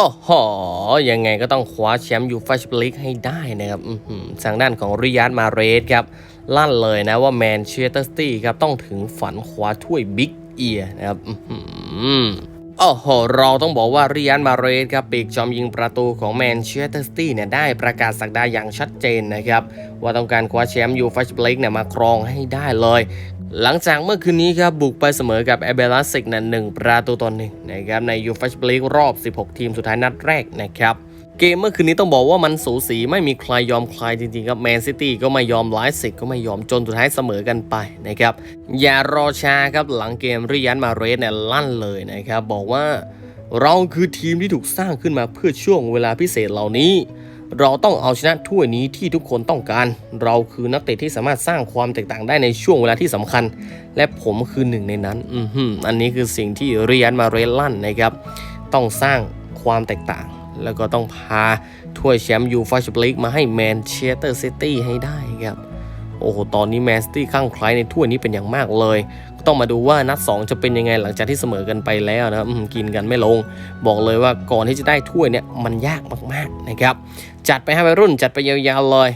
โอ้โหยังไงก็ต้องคว้าแชมป์ยูฟ่าแชมเปี้ยนลีกให้ได้นะครับทางด้านของริยาดมาเรสครับ ลั่นเลยนะว่าแมนเชสเตอร์ซิตี้ครับต้องถึงฝันคว้าถ้วยบิ๊กเอียนะครับ โอ้โห เราต้องบอกว่าริยานมาเรสครับปีกจอมยิงประตูของแมนเชสเตอร์ซิตี้เนี่ยได้ประกาศสักดาอย่างชัดเจนนะครับ ว่าต้องการคว้าแชมป์ยูฟ่าแชมเปี้ยนลีกเนี่ยมาครองให้ได้เลย หลังจากเมื่อคืนนี้ครับบุกไปเสมอกับแอเบลัสซิกนั่นหนึ่งประตูต่อหนึ่งนะครับในยูฟ่าแชมเปี้ยนลีกรอบ 16 ทีมสุดท้ายนัดแรกนะครับ เกมเมื่อคืนนี้ต้องบอกว่ามันสูสีไม่มีใครยอมใครจริงๆครับแมนซิตี้ก็ไม่ยอมไลฟ์สิกก็ไม่ยอมจนสุดท้ายเสมอกันไปนะครับอย่ารอช้าครับหลังเกมริยันมาเรสเนี่ยลั่นเลยนะครับบอกว่าเราคือทีมที่ถูกสร้างขึ้นมาเพื่อช่วงเวลาพิเศษเหล่านี้ เราต้องเอาชนะถ้วยนี้ที่ทุกคนต้องการ เราคือนักเตะที่สามารถสร้างความแตกต่างได้ในช่วงเวลาที่สำคัญ และผมคือหนึ่งในนั้น อืออันนี้คือสิ่งที่เรียนมาเรลลั่นนะครับ ต้องสร้างความแตกต่าง แล้วก็ต้องพาถ้วยแชมป์ยูฟ่าแชมเปี้ยนลีกมาให้แมนเชสเตอร์ซิตี้ให้ได้ครับ โอ้โห ตอนนี้แมนซิตี้ข้างใครในถ้วยนี้เป็นอย่างมากเลย ก็ต้องมาดูว่านัด 2 จะเป็นยังไงหลังจากที่เสมอกันไปแล้วนะครับกินกันไม่ลง บอกเลยว่าก่อนที่จะได้ถ้วยเนี่ยมันยากมากๆนะครับ จัดไปให้วัยรุ่นจัดไปยาวๆเลย